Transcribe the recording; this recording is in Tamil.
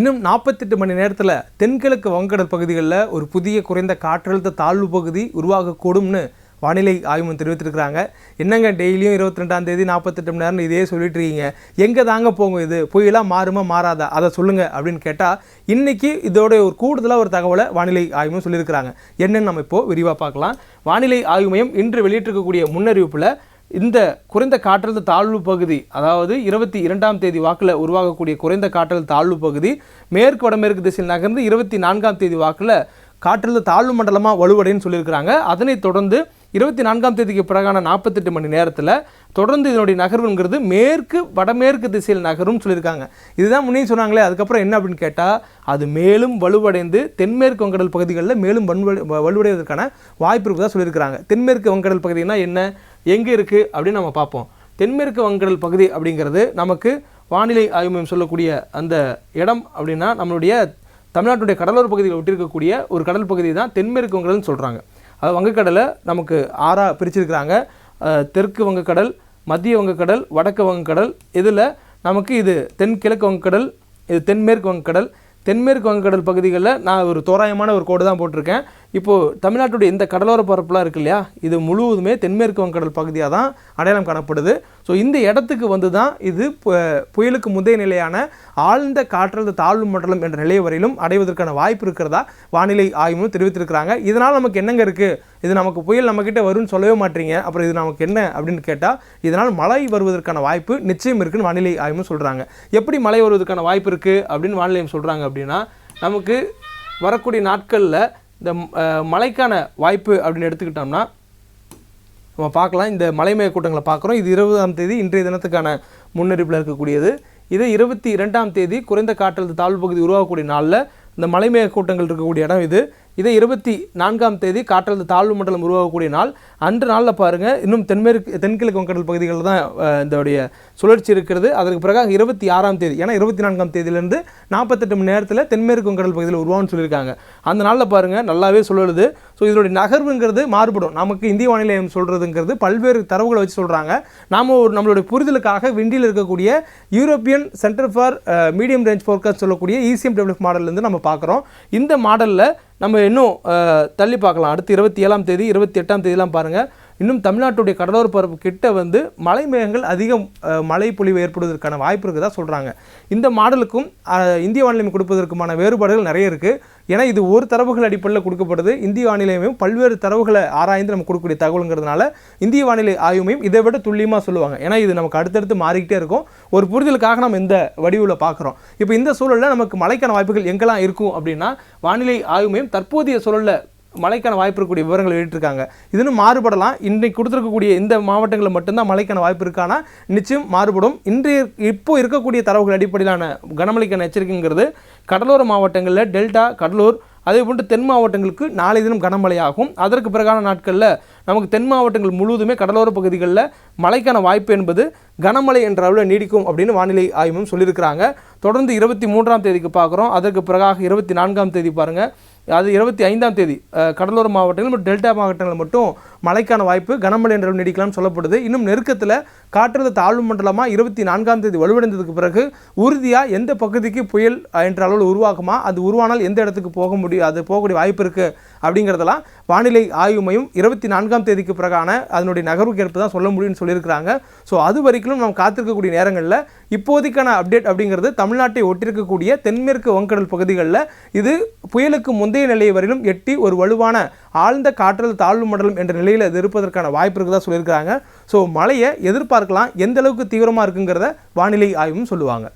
இன்னும் நாற்பத்தெட்டு மணி நேரத்தில் தென்கிழக்கு வங்கடல் பகுதிகளில் ஒரு புதிய குறைந்த காற்றழுத்த தாழ்வு பகுதி உருவாகக்கூடும்னு வானிலை ஆய்வு தெரிவித்திருக்கிறாங்க. என்னங்க டெய்லியும் இருபத்தி ரெண்டாம் தேதி நாற்பத்தெட்டு மணி நேரம் இதே சொல்லிட்டு இருக்கீங்க எங்கே தாங்க போகும் இது? புயலாக மாறுமா மாறாதா? அதை சொல்லுங்கள் அப்படின்னு கேட்டால் இன்னைக்கு இதோட ஒரு கூடுதலாக ஒரு தகவலை வானிலை ஆய்வு சொல்லியிருக்கிறாங்க. என்னென்னு நம்ம இப்போ விரிவாக பார்க்கலாம். வானிலை ஆய்வு மையம் இன்று வெளியிட்டிருக்கக்கூடிய முன்னறிவிப்பில் இந்த குறைந்த காற்றழுத்த தாழ்வு பகுதி அதாவது இருபத்தி இரண்டாம் தேதி வாக்கில் உருவாகக்கூடிய குறைந்த காற்றழுத்த தாழ்வு பகுதி மேற்கு வடமேற்கு திசையில் நகர்ந்து இருபத்தி நான்காம் தேதி வாக்கில் காற்றழுத்த தாழ்வு மண்டலமாக வலுவடைன்னு சொல்லியிருக்கிறாங்க. அதனைத் தொடர்ந்து இருபத்தி நான்காம் தேதிக்கு பிறகான நாற்பத்தெட்டு மணி நேரத்தில் தொடர்ந்து இதனுடைய நகர்வுங்கிறது மேற்கு வடமேற்கு திசையில் நகரும் சொல்லியிருக்காங்க. இதுதான் முன்னே சொன்னாங்களே அதுக்கப்புறம் என்ன அப்படின்னு கேட்டால் அது மேலும் வலுவடைந்து தென்மேற்கு வங்கடல் பகுதிகளில் மேலும் வன்வ- வ- வலுவடைவதற்கான வாய்ப்பு இருப்பதாக சொல்லியிருக்கிறாங்க. தென்மேற்கு வங்கடல் பகுதினா என்ன? எங்கே இருக்குது அப்படின்னு நம்ம பார்ப்போம். தென்மேற்கு வங்கடல் பகுதி அப்படிங்கிறது நமக்கு வானிலை ஆய்வு மையம் சொல்லக்கூடிய அந்த இடம் அப்படின்னா நம்மளுடைய தமிழ்நாட்டுடைய கடலோர பகுதியில் ஒட்டிருக்கக்கூடிய ஒரு கடல் பகுதி தான் தென்மேற்கு வங்கடல்னு சொல்கிறாங்க அது வங்கக்கடலை நமக்கு ஆறாக பிரிச்சிருக்கிறாங்க. தெற்கு வங்கக்கடல் மத்திய வங்கக்கடல் வடக்கு வங்கக்கடல் இதில் நமக்கு இது தென்கிழக்கு வங்கக்கடல் இது தென்மேற்கு வங்கக்கடல் தென்மேற்கு வங்கக்கடல் பகுதிகளில் நான் ஒரு தோராயமான ஒரு கோடு தான் போட்டிருக்கேன். இப்போது தமிழ்நாட்டுடைய இந்த கடலோர பரப்புலாம் இருக்கு இல்லையா? இது முழுவதுமே தென்மேற்கு வங்கக்கடல் பகுதியாக தான் அடையாளம் காணப்படுது. ஸோ இந்த இடத்துக்கு வந்து தான் இது பு- புயலுக்கு முந்தைய நிலையான ஆழ்ந்த காற்றழுத்த தாழ்வு மண்டலம் என்ற நிலை வரையிலும் அடைவதற்கான வாய்ப்பு இருக்கிறதா வானிலை ஆய்வு தெரிவித்திருக்கிறாங்க. இதனால் நமக்கு என்னங்க இருக்குது இது நமக்கு புயல் நம்மக்கிட்ட வரும்னு சொல்லவே மாட்டீங்க. அப்புறம் இது நமக்கு என்ன அப்படின்னு கேட்டால் இதனால் மழை வருவதற்கான வாய்ப்பு நிச்சயம் இருக்குன்னு வானிலை ஆய்வு சொல்கிறாங்க எப்படி மழை வருவதற்கான வாய்ப்பு இருக்குது அப்படின்னு வானிலை சொல்கிறாங்க அப்படின்னா நமக்கு வரக்கூடிய நாட்களில் இந்த மழைக்கான வாய்ப்பு அப்படின்னு எடுத்துக்கிட்டோம்னா நம்ம பார்க்கலாம். இந்த மலைமய கூட்டங்களை பார்க்குறோம். இது இருபதாம் தேதி இன்றைய தினத்துக்கான முன்னறிப்பில் இருக்கக்கூடியது. இது இருபத்தி இரண்டாம் தேதி குறைந்த காற்றழுத்த தாழ்வு பகுதி உருவாகக்கூடிய நாளில் இந்த மலைமய கூட்டங்கள் இருக்கக்கூடிய இடம் இது. இதே இருபத்தி நான்காம் தேதி காற்றழுத்த தாழ்வு மண்டலம் உருவாகக்கூடிய நாள். அன்று நாளில் பாருங்கள் இன்னும் தென்மேற்கு தென்கிழக்கு வங்கடல் பகுதிகளில் தான் இதோடைய சுழற்சி இருக்கிறது. அதற்கு பிறகு இருபத்தி ஆறாம் தேதி ஏன்னா இருபத்தி நான்காம் தேதியிலேருந்து நாற்பத்தெட்டு மணி நேரத்தில் தென்மேற்கு வங்கடல் பகுதியில் உருவாகும்னு சொல்லியிருக்காங்க. அந்த நாளில் பாருங்கள் நல்லாவே சொல்லுது ஸோ இதனுடைய நகர்வுங்கிறது மாறுபடும். நமக்கு இந்திய வானிலை சொல்கிறதுங்கிறது பல்வேறு தரவுகளை வச்சு சொல்கிறாங்க நாம் ஒரு நம்மளுடைய புரிதலுக்காக விண்டியில் இருக்கக்கூடிய European centre for medium range forecast சொல்லக்கூடிய இசிஎம் டெவலப் மாடல்லேருந்து நம்ம பார்க்குறோம் இந்த மாடலில் நம்ம இன்னும் தள்ளி பார்க்கலாம். அடுத்து இருபத்தி ஏழாம் தேதி இருபத்தி எட்டாம் தேதிலாம் பாருங்கள் இன்னும் தமிழ்நாட்டுடைய கடலோர பரப்பு கிட்ட வந்து மலை மேகங்கள் அதிகம் மழை பொழிவு ஏற்படுவதற்கான வாய்ப்பு இருக்குதா சொல்கிறாங்க இந்த மாடலுக்கும் இந்திய வானிலை கொடுப்பதற்குமான வேறுபாடுகள் நிறைய இருக்குது ஏன்னா இது ஒரு தரவுகள் அடிப்படையில் கொடுக்கப்படுது. இந்திய வானிலை பல்வேறு தரவுகளை ஆராய்ந்து நம்ம கொடுக்கக்கூடிய தகவலுங்கிறதுனால இந்திய வானிலை ஆய்வுமையும் இதை விட துல்லியமாக சொல்லுவாங்க. ஏன்னா இது நமக்கு அடுத்தடுத்து மாறிக்கிட்டே இருக்கும். ஒரு புரிதலுக்காக நம்ம இந்த வடிவில் பார்க்குறோம். இப்போ இந்த சூழலில் நமக்கு மழைக்கான வாய்ப்புகள் எங்கெல்லாம் இருக்கும் அப்படின்னா வானிலை ஆய்வு மையம் தற்போதைய சூழலில் மழைக்கான வாய்ப்பு இருக்கக்கூடிய விவரங்கள் வெளியிட்டிருக்காங்க. இதுன்னு மாறுபடலாம். இன்றைக்கு கொடுத்துருக்கக்கூடிய இந்த மாவட்டங்களில் மட்டும்தான் மழைக்கான வாய்ப்பு இருக்கானா நிச்சயம் மாறுபடும். இன்றைய இப்போ இருக்கக்கூடிய தரவுகள் அடிப்படையிலான கனமழைக்கான எச்சரிக்கைங்கிறது கடலோர மாவட்டங்களில் டெல்டா கடலூர் அதே போன்று தென் மாவட்டங்களுக்கு நாளை தினம் கனமழையாகும். அதற்கு பிறகான நாட்களில் நமக்கு தென் மாவட்டங்கள் முழுவதுமே கடலோர பகுதிகளில் மழைக்கான வாய்ப்பு என்பது கனமழை என்ற அளவில் நீடிக்கும் அப்படின்னு வானிலை ஆய்வும் சொல்லியிருக்கிறாங்க. தொடர்ந்து இருபத்தி மூன்றாம் தேதிக்கு பார்க்குறோம். அதற்கு பிறகாக இருபத்தி நான்காம் தேதி பாருங்கள் அது இருபத்தி ஐந்தாம் தேதி கடலோர மாவட்டங்கள் மற்றும் டெல்டா மாவட்டங்கள் மட்டும் மழைக்கான வாய்ப்பு கனமழை என்ற நீடிக்கலாம்னு சொல்லப்படுது. இன்னும் நெருக்கத்தில் காற்றழுத்த தாழ்வு மண்டலமாக இருபத்தி நான்காம் தேதி வலுவடைந்ததுக்கு பிறகு உறுதியாக எந்த பகுதிக்கு புயல் என்ற அளவில் உருவாகுமா? அது உருவானால் எந்த இடத்துக்கு போக முடியும்? அது போகக்கூடிய வாய்ப்பு இருக்குது அப்படிங்கிறதெல்லாம் வானிலை ஆய்வு மையம் இருபத்தி நான்காம் தேதிக்கு பிறகான அதனுடைய நகர்வுக்கு ஏற்ப தான் சொல்ல முடியும்னு சொல்லியிருக்கிறாங்க. ஸோ அது வரைக்கும் நம்ம காத்திருக்கக்கூடிய நேரங்களில் இப்போதைக்கான அப்டேட் அப்படிங்கிறது தமிழ்நாட்டை ஒட்டிருக்கக்கூடிய தென்மேற்கு வங்கடல் பகுதிகளில் இது புயலுக்கு முந்தைய நிலை வரையிலும் எட்டி ஒரு வலுவான ஆழ்ந்த காற்றல் தாழ்வு மண்டலம் என்ற நிலையில் இது இருப்பதற்கான வாய்ப்பு இருக்குதா சொல்லியிருக்கிறாங்க. ஸோ மழையை எதிர்பார்க்கலாம் எந்த அளவுக்கு தீவிரமாக இருக்குங்கிறத வானிலை ஆய்வும் சொல்லுவாங்க.